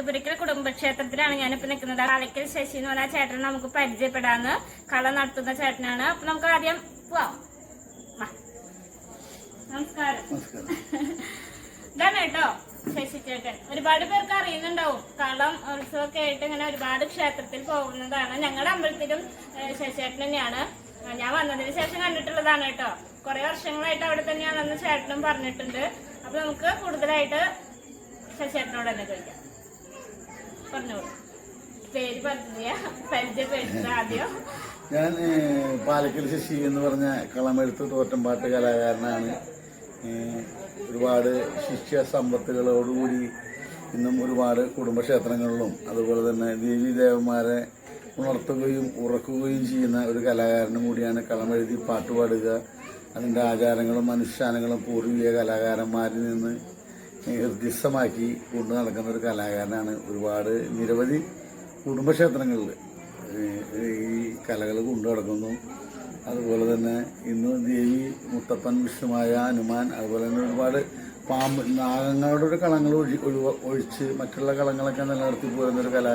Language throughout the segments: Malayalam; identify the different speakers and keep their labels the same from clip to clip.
Speaker 1: എഴുത്തുപുരക്കൽ കുടുംബക്ഷേത്രത്തിലാണ് ഞാനിപ്പോ നിൽക്കുന്നത്. കളക്കൽ ശശി എന്ന് പറഞ്ഞ ചേട്ടനെ നമുക്ക് പരിചയപ്പെടാന്ന് കള നടത്തുന്ന ചേട്ടനാണ്. അപ്പൊ നമുക്ക് ആദ്യം പോവാം. നമസ്കാരം. ഇതാണ് കേട്ടോ ശശി ചേട്ടൻ. ഒരുപാട് പേർക്ക് അറിയുന്നുണ്ടാവും. കളം ഉത്സവമൊക്കെ ആയിട്ട് ഇങ്ങനെ ഒരുപാട് ക്ഷേത്രത്തിൽ പോകുന്നതാണ്. ഞങ്ങളുടെ അമ്പലത്തിലും ഏഹ്, ശശി ചേട്ടൻ തന്നെയാണ്. ഞാൻ വന്നതിന് ശേഷം കണ്ടിട്ടുള്ളതാണ് കേട്ടോ. കുറെ വർഷങ്ങളായിട്ട് അവിടെ തന്നെയാണെന്ന് ചേട്ടനും പറഞ്ഞിട്ടുണ്ട്. അപ്പൊ നമുക്ക് കൂടുതലായിട്ട് ശശി ചേട്ടനോട് തന്നെ ചോദിക്കാം. ആദ്യം.
Speaker 2: ഞാൻ പാലക്കൽ ശശി എന്ന് പറഞ്ഞ കളമെഴുത്ത് തോറ്റമ്പാട്ട് കലാകാരനാണ്. ഒരുപാട് ശിഷ്യ സമ്പത്തുകളോടുകൂടി ഇന്നും ഒരുപാട് കുടുംബക്ഷേത്രങ്ങളിലും അതുപോലെ തന്നെ ദേവി ദേവന്മാരെ ഉണർത്തുകയും ഉറക്കുകയും ചെയ്യുന്ന ഒരു കലാകാരനും കൂടിയാണ് കളമെഴുതി പാട്ട് പാടുക. അതിന്റെ ആചാരങ്ങളും അനുഷ്ഠാനങ്ങളും പൂർവിക കലാകാരന്മാരിൽ നിന്ന് ഹൃദ്യസ്ഥമാക്കി കൊണ്ടു നടക്കുന്ന ഒരു കലാകാരനാണ് ഒരുപാട് നിരവധി കുടുംബക്ഷേത്രങ്ങളിൽ ഈ കലകൾ കൊണ്ടു നടക്കുന്നു. അതുപോലെ തന്നെ ഇന്ന് ദേവി മുത്തപ്പൻ വിഷ്ണുമായ ഹനുമാൻ അതുപോലെ തന്നെ ഒരുപാട് പാമ്പ് നാഗങ്ങളുടെ ഒരു കളങ്ങൾ ഒഴി ഒഴിവ ഒഴിച്ച് മറ്റുള്ള കളങ്ങളൊക്കെ നിലനിർത്തി പോരുന്നൊരു കലാ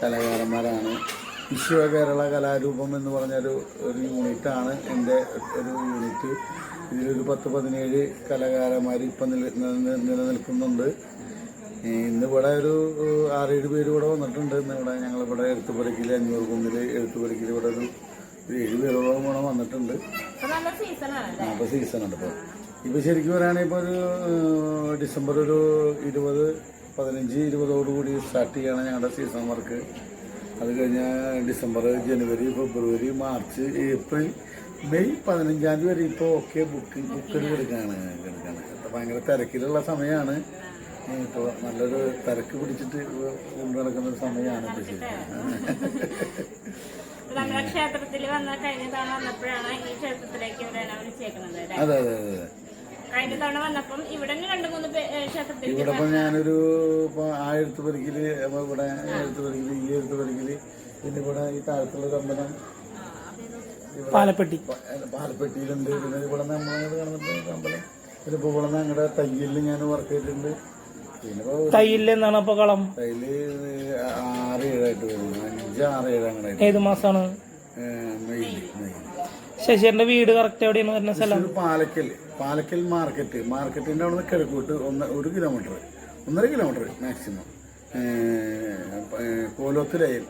Speaker 2: കലാകാരന്മാരാണ്. വിശ്വ കേരള കലാരൂപം എന്ന് പറഞ്ഞൊരു ഒരു യൂണിറ്റാണ് എന്റെ ഒരു യൂണിറ്റ്. ഇതിലൊരു പത്ത് പതിനേഴ് കലാകാരന്മാർ ഇപ്പം നില നില- നിലനിൽക്കുന്നുണ്ട്. ഇന്നിവിടെ ഒരു ആറേഴ് പേര് ഇവിടെ വന്നിട്ടുണ്ട്. ഇന്ന് ഇവിടെ ഞങ്ങളിവിടെ എഴുത്തുപുരക്കിൽ അഞ്ഞൂറ് കുന്നിൽ എഴുത്തുപുരക്കിൽ ഇവിടെ ഒരു ഏഴ് പേരോളം ഇവിടെ വന്നിട്ടുണ്ട്. അപ്പോൾ സീസൺ ഉണ്ട് ഇപ്പോൾ ഇപ്പോൾ ശരിക്കും പറയുകയാണെങ്കിൽ ഇപ്പോൾ ഒരു ഡിസംബർ ഒരു ഇരുപത് പതിനഞ്ച് ഇരുപതോടുകൂടി സ്റ്റാർട്ട് ചെയ്യണം ഞങ്ങളുടെ സീസൺ വർക്ക്. അത് കഴിഞ്ഞാൽ ഡിസംബർ ജനുവരി ഫെബ്രുവരി മാർച്ച് ഏപ്രിൽ മെയ് പതിനഞ്ചാം തീയതി വരെ ഇപ്പോൾ ഒക്കെ ബുക്കിംഗ് ബുക്കിൽ എടുക്കുകയാണ് എടുക്കുകയാണ് ഭയങ്കര തിരക്കിലുള്ള സമയമാണ് ഇപ്പോൾ നല്ലൊരു തിരക്ക് പിടിച്ചിട്ട് കൊണ്ടു നടക്കുന്ന ഒരു സമയമാണ്
Speaker 1: നമ്മുടെ ക്ഷേത്രത്തിൽ വന്ന കഴിഞ്ഞ തവണ വന്നപ്പോഴാണ് ഈ ക്ഷേത്രത്തിലേക്ക് ഇവരെന്നെ വിളിച്ചേക്കുന്നത് അല്ലേ?
Speaker 2: അതെ അതെ അതെ അതെ.
Speaker 1: കഴിഞ്ഞ തവണ വന്നപ്പം ഇവിടെ തന്നെ മൂന്ന് ക്ഷേത്രത്തിൽ
Speaker 2: ഇവിടെ ഇപ്പം ഞാനൊരു ഇപ്പോൾ ആ എഴുത്ത് പരിക്കിൽ ഇവിടെ എഴുത്ത് പരിക്കിൽ ഈ എഴുത്ത് പരിക്കിൽ പിന്നെ ഇവിടെ ഈ താഴത്തുള്ള ഒരു അമ്പലം
Speaker 3: പാലപ്പെട്ടി.
Speaker 2: പാലപ്പെട്ടിയിലുണ്ട്. പിന്നെ ഇവിടെ നമ്മൾ കാണുന്നുണ്ട് ഒരു അമ്പലം. പിന്നെ ഇപ്പോൾ ഇവിടെ ഞങ്ങളുടെ തയ്യലിൽ ഞാൻ വർക്ക് ചെയ്തിട്ടുണ്ട്. ഇപ്പോൾ
Speaker 3: എന്നാണ് അപ്പൊ കളം?
Speaker 2: തയ്യൽ ആറ് ഏഴായിട്ട് വരുന്നു അഞ്ച് ആറ് ഏഴ് അങ്ങനെയായിട്ട്
Speaker 3: ഏത് മാസമാണ് ശശിന്റെ വീട് കറക്റ്റ് എവിടെയാണ് വരുന്ന സ്ഥലം?
Speaker 2: പാലക്കൽ പാലക്കൽ മാർക്കറ്റ്. മാർക്കറ്റിന്റെ അവിടെ നിന്ന് കിഴക്കോട്ട് ഒന്ന് ഒരു കിലോമീറ്റർ ഒന്നര കിലോമീറ്റർ മാക്സിമം കോലോത്തുലയൽ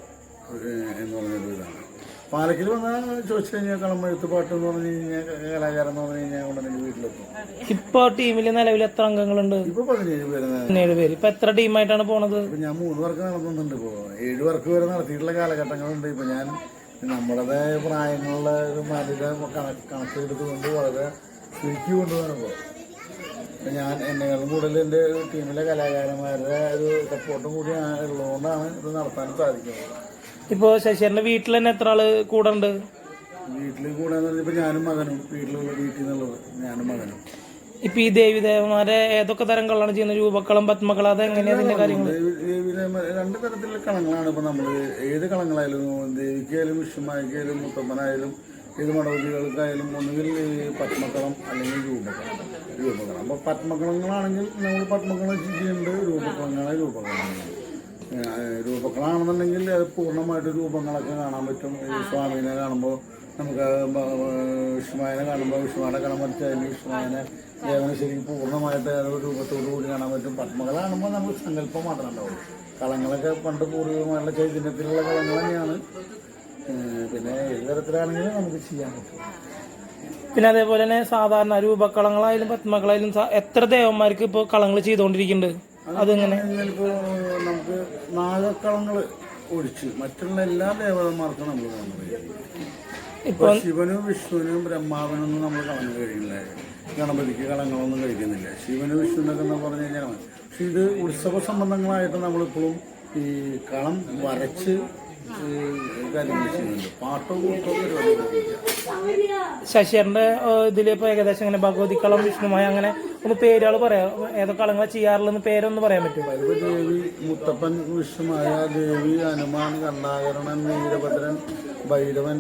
Speaker 2: എന്ന് പറഞ്ഞൊരു ഇതാണ്. പാലക്കൽ വന്നാൽ ചോദിച്ചു കഴിഞ്ഞാൽ കളമെഴുത്ത് പാട്ട് എന്ന് പറഞ്ഞു കഴിഞ്ഞാൽ കലാകാരൻ എന്ന് പറഞ്ഞു കഴിഞ്ഞാൽ ഉടനെ വീട്ടിലെത്തും.
Speaker 3: ഇപ്പൊ ടീമിൽ നിലവിൽ എത്ര അംഗങ്ങളുണ്ട്?
Speaker 2: ഇപ്പൊ പതിനേഴ് പേര്
Speaker 3: പതിനേഴ് പേര്. ഇപ്പൊ എത്ര ടീമായിട്ടാണ് പോണത്?
Speaker 2: ഇപ്പൊ ഞാൻ മൂന്ന് വർക്ക് നടത്തുന്നുണ്ട് ഇപ്പോ. ഏഴ് വർക്ക് വരെ നടത്തിയിട്ടുള്ള കാലഘട്ടങ്ങളുണ്ട്. ഇപ്പൊ ഞാൻ നമ്മുടെ പ്രായങ്ങളുള്ള ഒരു മാലിന്യ കണക്ക് കണക്കെടുത്തുകൊണ്ട് വളരെ ചുരുക്കി കൊണ്ടുപോകണം ഇപ്പോൾ ഞാൻ എന്നെക്കാളും കൂടുതൽ എന്റെ ടീമിലെ കലാകാരന്മാരുടെ ഒരു സപ്പോർട്ടും കൂടി ഉള്ളതുകൊണ്ടാണ് ഇത് നടത്താൻ സാധിക്കുന്നത്.
Speaker 3: ഇപ്പൊ ശശിന്റെ വീട്ടിൽ തന്നെ എത്ര ആൾ കൂടെ ഉണ്ട്?
Speaker 2: വീട്ടിൽ കൂടെ എന്ന് ഞാനും മകനും. വീട്ടിലുള്ള വീട്ടിൽ നിന്നുള്ളത്. ഞാനും മകനും.
Speaker 3: ഇപ്പൊ ഈ ദേവിദേവന്മാരെ ഏതൊക്കെ തരം കളാണ് ചെയ്യുന്നത്? രൂപക്കളം പത്മക്കളം അത് എങ്ങനെയാ അതിന്റെ കാര്യങ്ങൾ
Speaker 2: രണ്ട് തരത്തിലുള്ള കളങ്ങളാണ് ഇപ്പൊ നമ്മൾ. ഏത് കളങ്ങളായാലും ദേവിക്കായാലും വിഷ്ണുമായിക്കായാലും മുത്തപ്പനായാലും ഏത് മടവതികൾക്കായാലും ഒന്നുകിൽ പത്മക്കളം അല്ലെങ്കിൽ രൂപക്കളം. രൂപക്കളം. അപ്പൊ പത്മക്കളങ്ങളാണെങ്കിൽ നമ്മൾ പത്മക്കളം ചെയ്യുന്നുണ്ട് രൂപക്കളങ്ങളായ രൂപക്കളങ്ങൾ രൂപക്കളാണെന്നുണ്ടെങ്കിൽ അത് പൂർണമായിട്ട് രൂപങ്ങളൊക്കെ കാണാൻ പറ്റും. ഈ സ്വാമീനെ കാണുമ്പോൾ നമുക്ക് വിഷ്ണുമായനെ കാണുമ്പോൾ വിഷ്ണുമാനെ കാണാൻ പറ്റും. വിഷ്ണുമായനെ ദേവനെ ശരിക്കും പൂർണമായിട്ട് ഏതൊരു രൂപത്തോടു കൂടി കാണാൻ പറ്റും. പത്മകല കാണുമ്പോൾ നമുക്ക് സങ്കല്പം മാത്രമേ ഉണ്ടാവുള്ളൂ. കളങ്ങളൊക്കെ പണ്ട് പൂർവികമായുള്ള ചൈതന്യത്തിലുള്ള കളങ്ങൾ തന്നെയാണ്. പിന്നെ ഏത് തരത്തിലാണെങ്കിലും നമുക്ക് ചെയ്യാൻ പറ്റും.
Speaker 3: പിന്നെ അതേപോലെ തന്നെ സാധാരണ രൂപക്കളങ്ങളായാലും പത്മകളായാലും എത്ര ദേവന്മാർക്ക് ഇപ്പൊ കളങ്ങൾ ചെയ്തുകൊണ്ടിരിക്കുന്നുണ്ട് അതെങ്ങനെ?
Speaker 2: ഇപ്പോൾ നാഗക്കളങ്ങൾ ഒഴിച്ച് മറ്റുള്ള എല്ലാ ദേവതന്മാർക്കും നമ്മൾ കടന്നു
Speaker 3: ഇപ്പൊ
Speaker 2: ശിവനും വിഷ്ണുവിനും ബ്രഹ്മാവിനൊന്നും നമ്മൾ കടന്നു കഴിക്കില്ല ഗണപതിക്ക് കളങ്ങളൊന്നും കഴിക്കുന്നില്ല. ശിവനും വിഷ്ണുവിനൊക്കെ എന്ന് പറഞ്ഞു കഴിഞ്ഞാൽ പക്ഷെ ഇത് ഉത്സവ സംബന്ധങ്ങളായിട്ട് നമ്മളിപ്പോഴും ഈ കളം വരച്ച് ഈ
Speaker 3: ഇതിലിപ്പോ ഏകദേശം ഇങ്ങനെ ഭഗവതിക്കളം വിഷ്ണുമായ അങ്ങനെ ഒന്ന് പേരുകൾ പറയാം. ഏതൊക്കെ കളങ്ങളെ ചെയ്യാറുള്ളതെന്ന് പേരൊന്ന് പറയാൻ പറ്റുമോ?
Speaker 2: ദേവി മുത്തപ്പൻ വിഷ്ണുമായ ദേവി ഹനുമാൻ കണ്ണാകരണൻ വീരഭദ്രൻ ഭൈരവൻ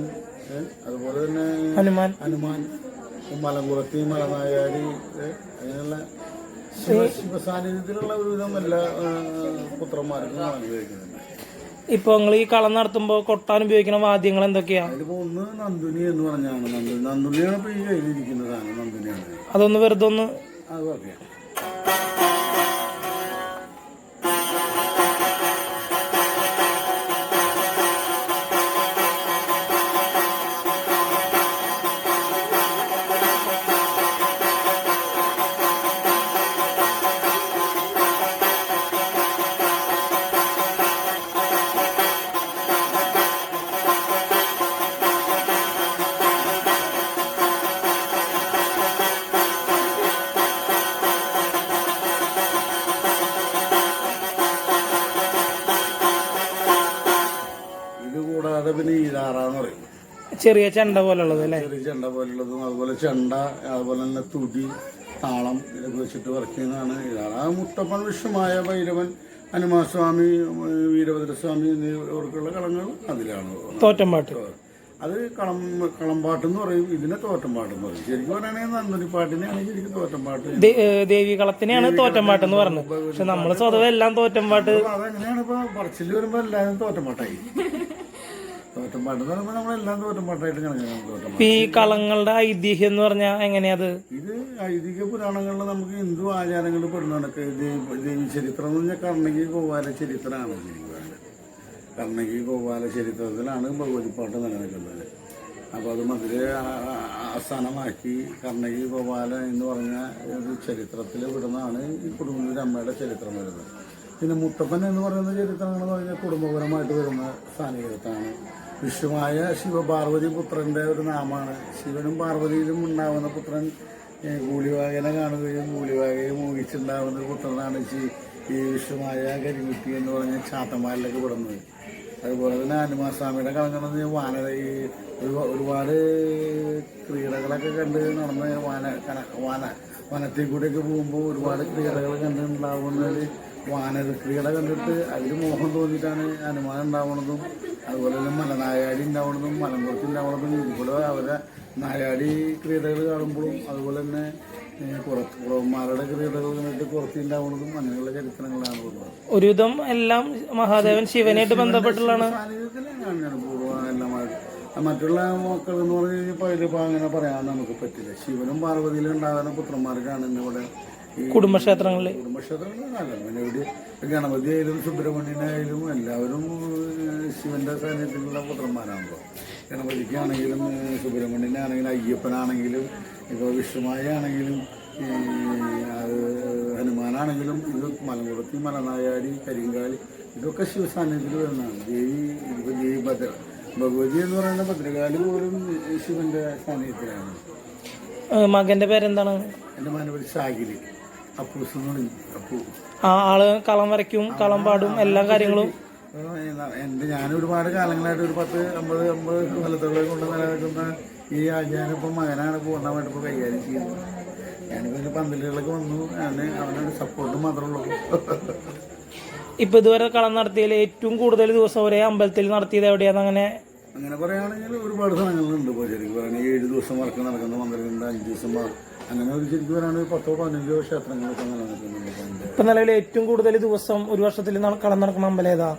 Speaker 2: അതുപോലെ തന്നെ
Speaker 3: ഹനുമാൻ.
Speaker 2: ഹനുമാൻ മലങ്കുറത്തി മലനായാരി അങ്ങനെയുള്ള ശിവ ശിവസാന്നിധ്യത്തിലുള്ള ഒരുവിധം എല്ലാ പുത്രന്മാർക്കും കളം ഉപയോഗിക്കുന്നുണ്ട്
Speaker 3: ഇപ്പൊ നിങ്ങൾ ഈ കളം നടത്തുമ്പോ കൊട്ടാൻ ഉപയോഗിക്കുന്ന വാദ്യങ്ങൾ എന്തൊക്കെയാണ്
Speaker 2: അതിലിപ്പോ ഒന്ന് നന്ദുനി എന്ന് പറഞ്ഞാണ് നന്ദുനി. നന്ദുനിയാണ് ഇപ്പൊ ഈ കയ്യിലിരിക്കുന്ന സാധനം നന്ദുനിയാണ്.
Speaker 3: അതൊന്ന് വെറുതെ ഒന്ന്
Speaker 2: അത് പറയാം
Speaker 3: ചെറിയ ചെണ്ട പോലുള്ളത് അല്ലേ?
Speaker 2: ചെറിയ ചെണ്ട പോലുള്ളതും അതുപോലെ ചെണ്ട അതുപോലെ തന്നെ തുടി താളം ഇതൊക്കെ വെച്ചിട്ട് വർക്ക് ചെയ്യുന്നതാണ്. ഇതാണ് ആ മുത്തപ്പൻ വിഷമായ ഭൈരവൻ ഹനുമാസ്വാമി വീരഭദ്രസ്വാമി എന്നിവർക്കുള്ള കളങ്ങൾ അതിലാണ്.
Speaker 3: തോറ്റമ്പാട്ട്
Speaker 2: അത് കളം കളമ്പാട്ട് എന്ന് പറയും. ഇതിനെ തോറ്റമ്പാട്ട് എന്ന് പറയും. ശരിക്കും പറയുകയാണെങ്കിൽ നന്ദനിപ്പാട്ടിനെയാണ് ശരിക്കും തോറ്റമ്പാട്ട്
Speaker 3: ദേവി കളത്തിനെയാണ് തോറ്റമ്പാട്ട് എന്ന് പറഞ്ഞത്. പക്ഷെ നമ്മൾ സ്വതവേ എല്ലാം തോറ്റമ്പാട്ട്
Speaker 2: അതെങ്ങനെയാണ് ഇപ്പൊ പറച്ചിൽ വരുമ്പോ എല്ലാവരും തോറ്റമ്പാട്ടായി തോറ്റമ്പാട്ട് എന്ന് പറയുമ്പോൾ നമ്മളെല്ലാം തോറ്റമ്പാട്ടായിട്ട് കണക്കാണ് തോറ്റമ്പാട്ട്
Speaker 3: ഇപ്പൊ ഈ കളങ്ങളുടെ ഐതിഹ്യം എന്ന് പറഞ്ഞാൽ എങ്ങനെയാ അത്?
Speaker 2: ഇത് ഐതിഹ്യ പുരാണങ്ങളിൽ നമുക്ക് ഹിന്ദു ആചാരങ്ങളിൽ പെടുന്നതൊക്കെ ദേവി ദേവി ചരിത്രം എന്ന് പറഞ്ഞാൽ കർണകി ഗോപാല ചരിത്രമാണ് ശരിക്കും പറയുന്നത് കർണകി ഗോപാല ചരിത്രത്തിലാണ് ഭഗവതിപ്പാട്ട് നിലനിൽക്കുന്നത്. അപ്പോൾ അത് മധുര ആസ്ഥാനമാക്കി കർണകി ഗോപാല എന്ന് പറഞ്ഞ ഒരു ചരിത്രത്തിൽ വിടുന്നതാണ് ഈ കുടുംബത്തിന്റെ അമ്മയുടെ ചരിത്രം വരുന്നത്. പിന്നെ മുത്തപ്പൻ എന്ന് പറയുന്ന ചരിത്രങ്ങൾ പറഞ്ഞാൽ കുടുംബപരമായിട്ട് വരുന്ന സ്ഥാനീയത്താണ് വിഷുമായ ശിവപാർവതി പുത്രന്റെ ഒരു നാമമാണ് ശിവനും പാർവതിയിലും ഉണ്ടാവുന്ന പുത്രൻ കൂലിവാകനെ കാണുകയും കൂലിവാകയെ മോഹിച്ചുണ്ടാവുന്ന ഒരു പുത്രനാണ് ഈ വിഷുമായ കരിമുട്ടി എന്ന് പറഞ്ഞ ചാത്തമാരിലേക്ക് പെടുന്നത്. അതുപോലെ തന്നെ ഹനുമാസ്വാമിയുടെ കളഞ്ഞത് വാനര ഈ ഒരു- ഒരുപാട് ക്രീഡകളൊക്കെ കണ്ട് നടന്ന് വാന വാന വനത്തിൽ കൂടെയൊക്കെ പോകുമ്പോൾ ഒരുപാട് ക്രീഡകൾ കണ്ടുണ്ടാവുന്നത് വാനര ക്രീഡ കണ്ടിട്ട് അതിൽ മോഹം തോന്നിയിട്ടാണ് ഹനുമാൻ ഉണ്ടാവണതും അതുപോലെ തന്നെ മലനായാടി ഉണ്ടാവണതും മലമ്പുറത്ത് ഉണ്ടാവണതും ഇതുപോലെ അവരെ നായാടി ക്രീഡകൾ കാണുമ്പോഴും അതുപോലെ തന്നെ ഏഹ്, കുറത്ത് കുറവന്മാരുടെ ക്രീഡകൾ കണ്ടിട്ട് ഉണ്ടാവണതും അങ്ങനെയുള്ള ചരിത്രങ്ങളാണ്
Speaker 3: ഒരുവിധം എല്ലാം മഹാദേവൻ ശിവനായിട്ട് ബന്ധപ്പെട്ടുള്ളതാണ്.
Speaker 2: സാന്നിധ്യത്തിലാണ് പൂർവം എല്ലാമായിട്ട് മറ്റുള്ള മക്കൾ എന്ന് പറഞ്ഞു കഴിഞ്ഞപ്പോൾ അതിലിപ്പോൾ അങ്ങനെ പറയാൻ നമുക്ക് പറ്റില്ല. ശിവനും പാർവതിയിലും ഉണ്ടാകുന്ന പുത്രന്മാർക്കാണ് ഇന്നിവിടെ
Speaker 3: കുടുംബക്ഷേത്രങ്ങളിൽ?
Speaker 2: കുടുംബക്ഷേത്രങ്ങളല്ല പിന്നെ ഇവിടെ ഗണപതി ആയാലും സുബ്രഹ്മണ്യനായാലും എല്ലാവരും ശിവന്റെ സാന്നിധ്യത്തിലുള്ള പുത്രന്മാരാണല്ലോ. ഗണപതിക്കാണെങ്കിലും സുബ്രഹ്മണ്യനാണെങ്കിലും അയ്യപ്പനാണെങ്കിലും ഇപ്പോൾ വിഷ്ണുമായ ആണെങ്കിലും ഹനുമാനാണെങ്കിലും ഇത് മലമുറത്തി മലനായാലി കരിങ്കാലി ഇതൊക്കെ ശിവസാന്നിധ്യത്തിൽ വരുന്നതാണ്. ദേവി ഇതിപ്പോൾ ദേവി ഭദ്ര ഭഗവതി എന്ന് പറയുന്ന ഭദ്രകാലി പോലും ശിവന്റെ സാന്നിധ്യത്തിലാണ്.
Speaker 3: മകന്റെ പേരെന്താണ്?
Speaker 2: എന്റെ പേര് സാഗിരി
Speaker 3: ആ ആൾ കളം വരയ്ക്കും കളം പാടും എല്ലാ കാര്യങ്ങളും.
Speaker 2: എന്റെ ഞാൻ ഒരുപാട് കാലങ്ങളായിട്ട് ഒരു പത്ത് അമ്പത് അമ്പത് കൊല്ലത്തോളം കൊണ്ട് നിലനിൽക്കുന്ന ഈ ഞാനിപ്പോൾ മകനാണ് പൂർണമായിട്ട് ഇപ്പോൾ കൈകാര്യം ചെയ്യുന്നത്. ഞാനിപ്പോൾ പന്തലുകളൊക്കെ വന്നു. ഞാൻ അവനൊരു സപ്പോർട്ട് മാത്രമേ ഉള്ളൂ.
Speaker 3: ഇപ്പൊ ഇതുവരെ കളം നടത്തിയതിൽ ഏറ്റവും കൂടുതൽ ദിവസം ഒരേ അമ്പലത്തിൽ നടത്തിയത് എവിടെയാന്ന് അങ്ങനെ?
Speaker 2: അങ്ങനെ പറയുകയാണെങ്കിൽ ഒരുപാട് സ്ഥലങ്ങളുണ്ട് ഇപ്പോൾ ശരിക്കും പറയുകയാണെങ്കിൽ ഏഴ് ദിവസം വർക്ക് നടക്കുന്ന മന്ദിരങ്ങളുണ്ട് അഞ്ച് ദിവസം അങ്ങനെ ഒരു ശരിക്കും പറയുകയാണെങ്കിൽ പത്തോ പതിനഞ്ചോ ക്ഷേത്രങ്ങളൊക്കെ നിലനിൽക്കുന്നുണ്ട്
Speaker 3: ഇപ്പൊ നിലവിൽ ഏറ്റവും കൂടുതൽ ദിവസം ഒരു വർഷത്തിൽ കളം നടക്കുന്ന അമ്പലം ഏതാ?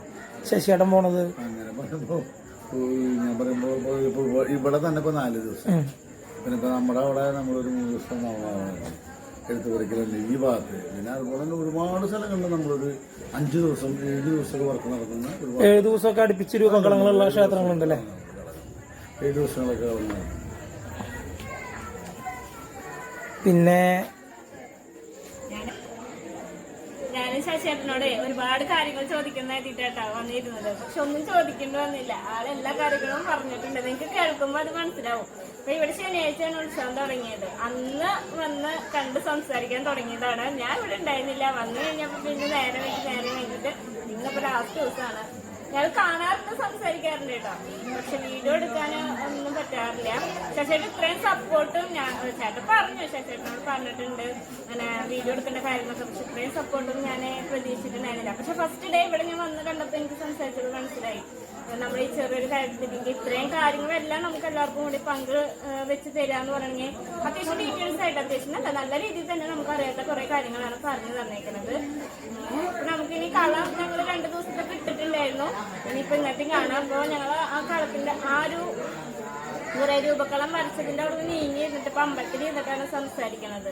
Speaker 3: ശശിയേട്ടൻ പോണത്.
Speaker 2: അങ്ങനെ പറയുമ്പോൾ ഞാൻ പറയുമ്പോൾ ഇപ്പോൾ ഇവിടെ തന്നെ ഇപ്പോൾ നാല് ദിവസം. പിന്നെ ഇപ്പോൾ നമ്മുടെ അവിടെ നമ്മളൊരു മൂന്ന് ദിവസം എടുത്തു പറിക്കലുണ്ട് ഈ ഭാഗത്ത്. പിന്നെ അതുപോലെ തന്നെ ഒരുപാട് സ്ഥലങ്ങളിൽ നമ്മളൊരു അഞ്ച് ദിവസം ഏഴ് ദിവസമൊക്കെ വർക്ക് നടക്കുന്ന
Speaker 3: ഏഴ് ദിവസമൊക്കെ അടുപ്പിച്ച് രൂപകളങ്ങളുള്ള ക്ഷേത്രങ്ങളുണ്ടല്ലേ?
Speaker 2: ഏഴ് ദിവസങ്ങളൊക്കെ അവിടെ
Speaker 3: പിന്നെ
Speaker 1: ഞാനും ശശിയേട്ടനോട് ഒരുപാട് കാര്യങ്ങൾ ചോദിക്കുന്ന എഴുതിയിട്ടാ വന്നിരുന്നത്. പക്ഷെ ഒന്നും ചോദിക്കേണ്ടി വന്നില്ല. ആൾ കാര്യങ്ങളും പറഞ്ഞിട്ടുണ്ട്. നിങ്ങൾക്ക് കേൾക്കുമ്പോൾ അത് മനസ്സിലാവും. അപ്പൊ ഇവിടെ ശനിയാഴ്ചയാണ് ഉത്സവം തുടങ്ങിയത്. അന്ന് വന്ന് കണ്ട് സംസാരിക്കാൻ തുടങ്ങിയതാണ്. ഞാൻ ഇവിടെ ഉണ്ടായിരുന്നില്ല. വന്നു കഴിഞ്ഞപ്പോ പിന്നെ നേരെ വൈകി നേരെ വൈകിട്ട് ഇന്നിപ്പോ ലാസ്റ്റ് ദിവസമാണ്. ഞാൻ കാണാറുണ്ട് സംസാരിക്കാറുണ്ട് കേട്ടോ. പക്ഷെ വീഡിയോ എടുക്കാൻ ഒന്നും പറ്റാറില്ല. ശശിയേട്ടൻ ഇത്രയും സപ്പോർട്ടും ഞാൻ ചേട്ടൻ പറഞ്ഞു ശശേട്ടനോട് പറഞ്ഞിട്ടുണ്ട്. അങ്ങനെ വീഡിയോ എടുക്കേണ്ട കാര്യങ്ങളൊക്കെ പക്ഷെ ഇത്രയും സപ്പോർട്ടും ഞാൻ പ്രതീക്ഷിച്ചിട്ടുണ്ടായിരുന്നില്ല. പക്ഷെ ഫസ്റ്റ് ഡേ ഇവിടെ ഞാൻ വന്ന് കണ്ടപ്പോൾ എനിക്ക് സംസാരിച്ചത് മനസ്സിലായി. നമ്മൾ ഈ ചെറിയൊരു കാര്യത്തിലേക്ക് ഇത്രയും കാര്യങ്ങളെല്ലാം നമുക്ക് എല്ലാവർക്കും കൂടി പങ്ക് വെച്ച് തരാന്ന് പറഞ്ഞെങ്കിൽ അത്യാവശ്യം ഡീറ്റെയിൽസ് ആയിട്ട് അത്യാവശ്യം നല്ല നല്ല രീതിയിൽ തന്നെ നമുക്ക് അറിയാത്ത കുറെ കാര്യങ്ങളാണ് പറഞ്ഞു തന്നേക്കുന്നത്. നമുക്കിനി അപ്പൊ നമുക്ക് ഇനി കളം ഞങ്ങൾ രണ്ടു ദിവസത്തേക്ക് ഇട്ടിട്ടുണ്ടായിരുന്നു ഇനിയിപ്പോ ഇങ്ങോട്ടും കാണാം. അപ്പോൾ ഞങ്ങൾ ആ കളത്തിന്റെ ആ ഒരു കുറെ രൂപക്കളം വരച്ചതിന്റെ അവിടെ നിന്ന് നീങ്ങി ഇരുന്നിട്ട് ഇപ്പൊ അമ്പലത്തിൽ ഇരുന്നിട്ടാണ് സംസാരിക്കുന്നത്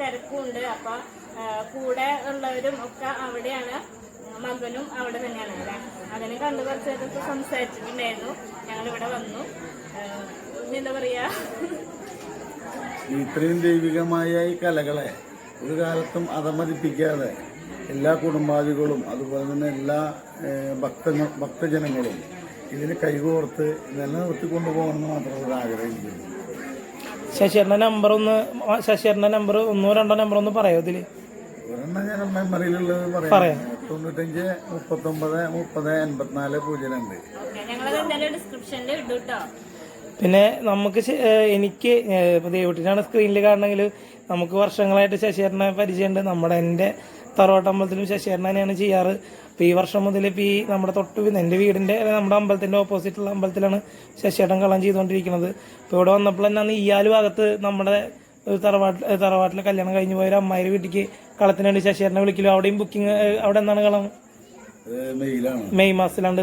Speaker 1: തിരക്കുണ്ട്. അപ്പൊ കൂടെ ഉള്ളവരും ഒക്കെ അവിടെയാണ്. മകനും അവിടെ തന്നെയാണ്. അല്ലേ? അതിനെ കണ്ടു കുറച്ച് നേരത്തെ സംസാരിച്ചിട്ടുണ്ടായിരുന്നു ഞങ്ങൾ ഇവിടെ വന്നു എന്താ പറയാ?
Speaker 2: ഇത്രയും ദൈവികമായ ഈ കലകളെ ഒരു കാലത്തും അതമതിപ്പിക്കാതെ എല്ലാ കുടുംബാദികളും അതുപോലെ തന്നെ എല്ലാ ഭക്ത ഭക്തജനങ്ങളും ഇതിന് കൈകോർത്ത് നിലനിർത്തിക്കൊണ്ടു പോകണമെന്ന് മാത്രമേ ഒരു ആഗ്രഹം
Speaker 3: നമ്പർ ഒന്ന് ശശിയേട്ടന്റെ നമ്പർ ഒന്നോ രണ്ടോ നമ്പർ ഒന്ന് പറയോ ഇതിൽ?
Speaker 2: ഒരെണ്ണം ഞാൻ മെമ്മറിയിലുള്ളത്
Speaker 3: പറയാം.
Speaker 2: തൊണ്ണൂറ്റഞ്ച് തൊണ്ണൂറ്റഞ്ച് മുപ്പത്തൊമ്പത് മുപ്പത് എൺപത്തിനാല് പൂജ്യം രണ്ട്.
Speaker 1: ഡിസ്ക്രിപ്ഷനിൽ ഇടും കേട്ടോ
Speaker 3: പിന്നെ നമുക്ക് എനിക്ക് ദേവുട്ടിനാണ് സ്ക്രീനിൽ കാണണമെങ്കിൽ നമുക്ക് വർഷങ്ങളായിട്ട് ശശിയേട്ടനെ പരിചയമുണ്ട്. നമ്മുടെ എന്റെ തറവാട്ടമ്പലത്തിലും ശശിയേട്ടൻ തന്നെയാണ് ചെയ്യാറ്. അപ്പോൾ ഈ വർഷം മുതൽ ഇപ്പോൾ ഈ നമ്മുടെ തൊട്ട് എന്റെ വീടിന്റെ നമ്മുടെ അമ്പലത്തിന്റെ ഓപ്പോസിറ്റുള്ള അമ്പലത്തിലാണ് ശശിയേട്ടൻ കള്ളം ചെയ്തുകൊണ്ടിരിക്കുന്നത്. ഇപ്പോൾ ഇവിടെ വന്നപ്പോൾ തന്നെ ഈ ആൽ ഭാഗത്ത് നമ്മുടെ ഒരു തറവാട്ടിൽ തറവാട്ടിലെ കല്യാണം കഴിഞ്ഞ് പോയ ഒരു അമ്മായിയുടെ വീട്ടിലേക്ക് കളത്തിന് വേണ്ടി ശശിയേട്ടനെ വിളിക്കലും. അവിടെയും ബുക്കിംഗ് അവിടെ എന്താണ് കളം മെയ് മാസത്തിലാണ്ട്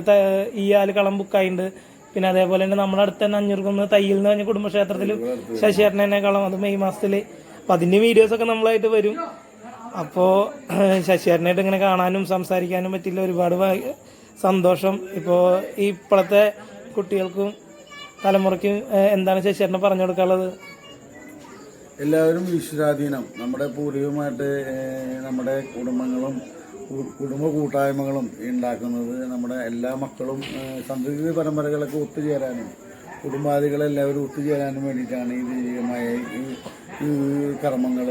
Speaker 3: ഈയാൽ കളം ബുക്കായിട്ടുണ്ട് പിന്നെ അതേപോലെ തന്നെ നമ്മുടെ അടുത്ത് തന്നെ അഞ്ഞൂർക്കുന്ന് തയ്യിൽ എന്ന് പറഞ്ഞ കുടുംബക്ഷേത്രത്തിൽ ശശിയേട്ടൻ തന്നെ കളം അത് മെയ് മാസത്തിൽ അപ്പം വീഡിയോസ് ഒക്കെ നമ്മളായിട്ട് വരും. അപ്പോ ശശിയേട്ടനായിട്ട് ഇങ്ങനെ കാണാനും സംസാരിക്കാനും പറ്റില്ല. ഒരുപാട് സന്തോഷം. ഇപ്പോ ഈ ഇപ്പോഴത്തെ കുട്ടികൾക്കും തലമുറയ്ക്കും എന്താണ് ശശിയേട്ടനെ പറഞ്ഞു കൊടുക്കാനുള്ളത്?
Speaker 2: എല്ലാവരും ഈശ്വരാധീനം നമ്മുടെ പൂർവികമായിട്ട് നമ്മുടെ കുടുംബങ്ങളും കുടുംബ കൂട്ടായ്മകളും ഉണ്ടാക്കുന്നത് നമ്മുടെ എല്ലാ മക്കളും സംസ്കൃതി പരമ്പരകളൊക്കെ ഒത്തുചേരാനും കുടുംബാദികളെല്ലാവരും ഒത്തുചേരാനും വേണ്ടിയിട്ടാണ് ഈ ദൈവികമായ ഈ കർമ്മങ്ങൾ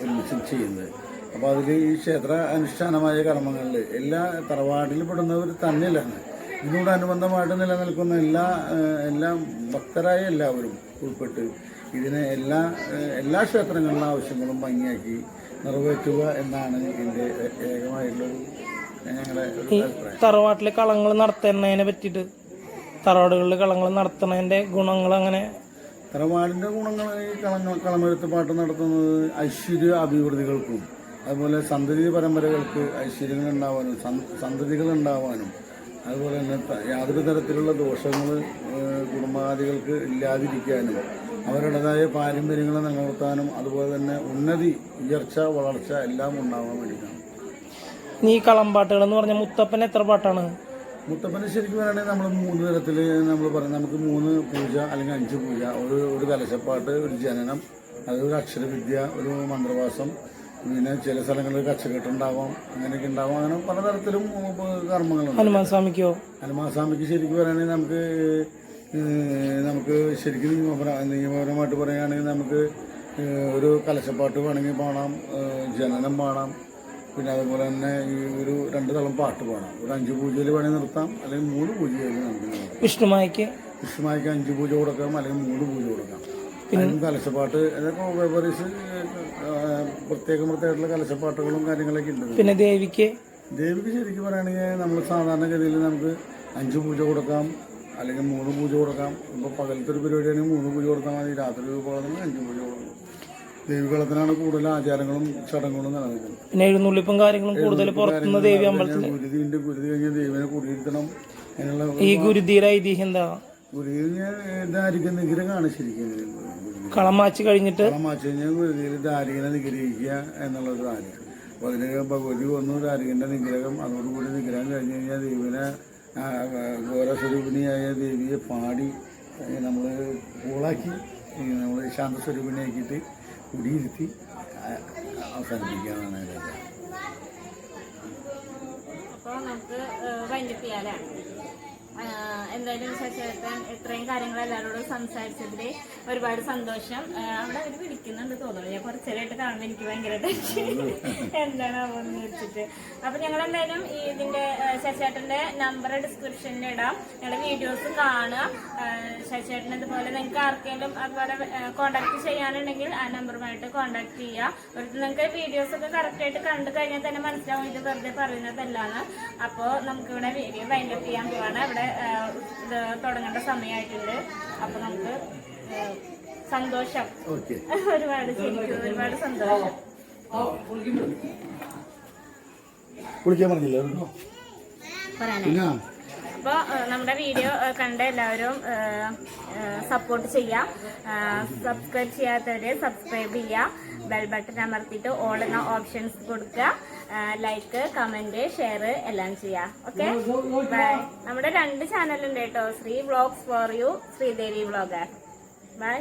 Speaker 2: ഒരുമിച്ച് ചെയ്യുന്നത്. അപ്പോൾ അതിൽ ഈ ക്ഷേത്ര അനുഷ്ഠാനമായ കർമ്മങ്ങളിൽ എല്ലാ തറവാട്ടിൽ പെടുന്നവർ തന്നെയല്ലാണ്. ഇതിനോടനുബന്ധമായിട്ട് നിലനിൽക്കുന്ന എല്ലാ എല്ലാ ഭക്തരായ എല്ലാവരും ഉൾപ്പെട്ട് ഇതിനെ എല്ലാ എല്ലാ ക്ഷേത്രങ്ങളിലെ ആവശ്യങ്ങളും ഭംഗിയാക്കി നിറവേറ്റുക എന്നാണ് എന്റെ ഏകമായിട്ടുള്ള ഞങ്ങളുടെ
Speaker 3: തറവാട്ടിലെ കളങ്ങൾ നടത്തുന്നതിനെ പറ്റിയിട്ട് തറവാടുകളിൽ കളങ്ങൾ നടത്തുന്നതിന്റെ ഗുണങ്ങൾ അങ്ങനെ
Speaker 2: തറവാടിന്റെ ഗുണങ്ങൾ ഈ കളങ്ങൾ കളമെഴുത്ത് പാട്ട് നടത്തുന്നത് ഐശ്വര്യ അഭിവൃദ്ധികൾക്കും അതുപോലെ സന്തതി പരമ്പരകൾക്ക് ഐശ്വര്യങ്ങൾ ഉണ്ടാവാനും സന്തതികൾ ഉണ്ടാവാനും അതുപോലെ തന്നെ യാതൊരു തരത്തിലുള്ള ദോഷങ്ങൾ കുടുംബാദികൾക്ക് ഇല്ലാതിരിക്കാനും അവരുടേതായ പാരമ്പര്യങ്ങൾ നിലനിർത്താനും അതുപോലെ തന്നെ ഉന്നതി ഉയർച്ച വളർച്ച എല്ലാം ഉണ്ടാവാൻ വേണ്ടിയിട്ടാണ്.
Speaker 3: നീ കളംപാട്ടുകൾ എന്ന് പറഞ്ഞ മുത്തപ്പൻ എത്ര പാട്ടാണ്?
Speaker 2: മുത്തപ്പനെ ശരിക്കും പറയുകയാണെങ്കിൽ നമ്മൾ മൂന്ന് തരത്തിൽ നമ്മൾ പറയും നമുക്ക് മൂന്ന് പൂജ അല്ലെങ്കിൽ അഞ്ച് പൂജ. ഒരു ഒരു കലശപ്പാട്ട് ഒരു ജനനം അത് ഒരു അക്ഷരവിദ്യ ഒരു മന്ത്രവാസം പിന്നെ ചില സ്ഥലങ്ങളിൽ കച്ചകെട്ടുണ്ടാവാം അങ്ങനെയൊക്കെ ഉണ്ടാവാം. അങ്ങനെ പലതരത്തിലും കർമ്മങ്ങളുണ്ട്.
Speaker 3: ഹനുമാൻ സ്വാമിക്കോ?
Speaker 2: ഹനുമാസ്വാമിക്ക് ശരിക്കും പറയുകയാണെങ്കിൽ നമുക്ക് നമുക്ക് ശരിക്കും നിയമപര നിയമപരമായിട്ട് പറയുകയാണെങ്കിൽ നമുക്ക് ഒരു കലശപ്പാട്ട് വേണമെങ്കിൽ പാടാം ജനനം പാടാം പിന്നെ അതുപോലെ തന്നെ ഈ ഒരു രണ്ട് തളം പാട്ട് പാടാം. ഒരു അഞ്ച് പൂജയിൽ വേണമെങ്കിൽ നിർത്താം അല്ലെങ്കിൽ മൂന്ന് പൂജയിൽ നമുക്ക് നിർത്താം.
Speaker 3: വിഷ്ണുമായിക്ക്?
Speaker 2: കൃഷ്ണമായിക്ക് അഞ്ച് പൂജ കൊടുക്കാം അല്ലെങ്കിൽ മൂന്ന് പൂജ കൊടുക്കാം. പിന്നെ? കലശപ്പാട്ട് അതൊക്കെ വെവ്വേറെ പ്രത്യേകം പ്രത്യേകമായിട്ടുള്ള കലശപ്പാട്ടുകളും കാര്യങ്ങളൊക്കെ ഉണ്ട്.
Speaker 3: പിന്നെ ദേവിക്ക്?
Speaker 2: ദേവിക്ക് ശരിക്കും പറയുകയാണെങ്കിൽ നമ്മൾ സാധാരണഗതിയിൽ നമുക്ക് അഞ്ച് പൂജ കൊടുക്കാം അല്ലെങ്കിൽ മൂന്ന് പൂജ കൊടുക്കാം. ഇപ്പോൾ പകലത്തെ ഒരു പരിപാടിയാണെങ്കിൽ മൂന്ന് പൂജ കൊടുത്താൽ മതി. രാത്രി പോകുന്നത് അഞ്ച് പൂജ കൊടുക്കണം ദേവികളത്തിനാണ് കൂടുതൽ ആചാരങ്ങളും ചടങ്ങുകളും നടക്കുന്നത്.
Speaker 3: പിന്നെ എഴുന്നള്ളിപ്പും കാര്യങ്ങളും കൂടുതൽ പുറത്തുനിന്ന് ദേവി അമ്പലത്തിൽ
Speaker 2: ഗുരുതിന്റെ ഗുരുതി കഴിഞ്ഞ ദേവിനെ കുടിയിരുത്തണം അതിനുള്ള
Speaker 3: ഈ ഗുരുതിയുടെ ഐതിഹ്യം എന്താ?
Speaker 2: ഗുരുതിന് ദാരിദ്ര്യ നിഗ്രഹമാണ് ശരിക്കും.
Speaker 3: കഴിഞ്ഞിട്ട്?
Speaker 2: കളം മാച്ച് കഴിഞ്ഞാൽ ഗുരുതിയിൽ ദാരികനെ നിഗ്രഹിക്കുക എന്നുള്ളൊരു കാര്യം അപ്പോൾ അതിന് ഭഗവതി വന്നു ദാരികന്റെ നിഗ്രഹം. അതോടുകൂടി നിഗ്രഹം കഴിഞ്ഞ് കഴിഞ്ഞാൽ ദേവിനെ ഘോരസ്വരൂപിണിയായ ദേവിയെ പാടി നമ്മൾ കൂളാക്കി നമ്മൾ ശാന്തസ്വരൂപിണിയാക്കിയിട്ട് കുടിയിരുത്തി അവസാനിപ്പിക്കാനാണ്.
Speaker 1: അപ്പോൾ എന്തായാലും ശശിയേട്ടൻ ഇത്രയും കാര്യങ്ങൾ എല്ലാവരോടും സംസാരിച്ചതിൽ ഒരുപാട് സന്തോഷം. അവിടെ അവർ വിളിക്കുന്നുണ്ട് തോന്നുന്നു. ഞാൻ കുറച്ചേരായിട്ട് കാണുമ്പോൾ എനിക്ക് ഭയങ്കര ടെൻഷൻ എന്താണ് അവന്ന് വെച്ചിട്ട്. അപ്പൊ ഞങ്ങൾ എന്തായാലും ഇതിന്റെ ശശേട്ടന്റെ നമ്പർ ഡിസ്ക്രിപ്ഷനിൽ ഇടാം. ഞങ്ങളുടെ വീഡിയോസ് കാണുക. ശശേട്ടൻ ഇതുപോലെ നിങ്ങൾക്ക് ആർക്കെങ്കിലും അതുപോലെ കോണ്ടാക്ട് ചെയ്യാനുണ്ടെങ്കിൽ ആ നമ്പറുമായിട്ട് കോണ്ടാക്ട് ചെയ്യുക ഒരു നിങ്ങൾക്ക് വീഡിയോസ് ഒക്കെ കറക്റ്റ് ആയിട്ട് കണ്ടു കഴിഞ്ഞാൽ തന്നെ മനസ്സിലാവും ഇത് വെറുതെ പറയുന്നതല്ലാന്ന്. അപ്പോൾ നമുക്കിവിടെ വീഡിയോ വൈൻഡപ്പ് ചെയ്യാൻ പോവാണ്. ഇവിടെ തുടങ്ങേണ്ട സമയമായിട്ടുണ്ട്. അപ്പോൾ നമുക്ക് സന്തോഷം. ഒരുപാട് ശരിക്കും ഒരുപാട് സന്തോഷം.
Speaker 2: കുളിക്കാൻ പറഞ്ഞില്ലേ?
Speaker 1: അപ്പോൾ നമ്മുടെ വീഡിയോ കണ്ട എല്ലാവരും സപ്പോർട്ട് ചെയ്യാം. സബ്സ്ക്രൈബ് ചെയ്യാത്തവര് സബ്സ്ക്രൈബ് ചെയ്യുക ബെൽ ബട്ടൺ അമർത്തിയിട്ട് ഓൾ എന്ന ഓപ്ഷൻസ് കൊടുക്കുക. ലൈക്ക് കമന്റ് ഷെയർ എല്ലാം ചെയ്യാം. ഓക്കെ ബൈ നമ്മുടെ രണ്ട് ചാനലുണ്ട് കേട്ടോ. Sree vlogs for you Sreedevi vlogger bye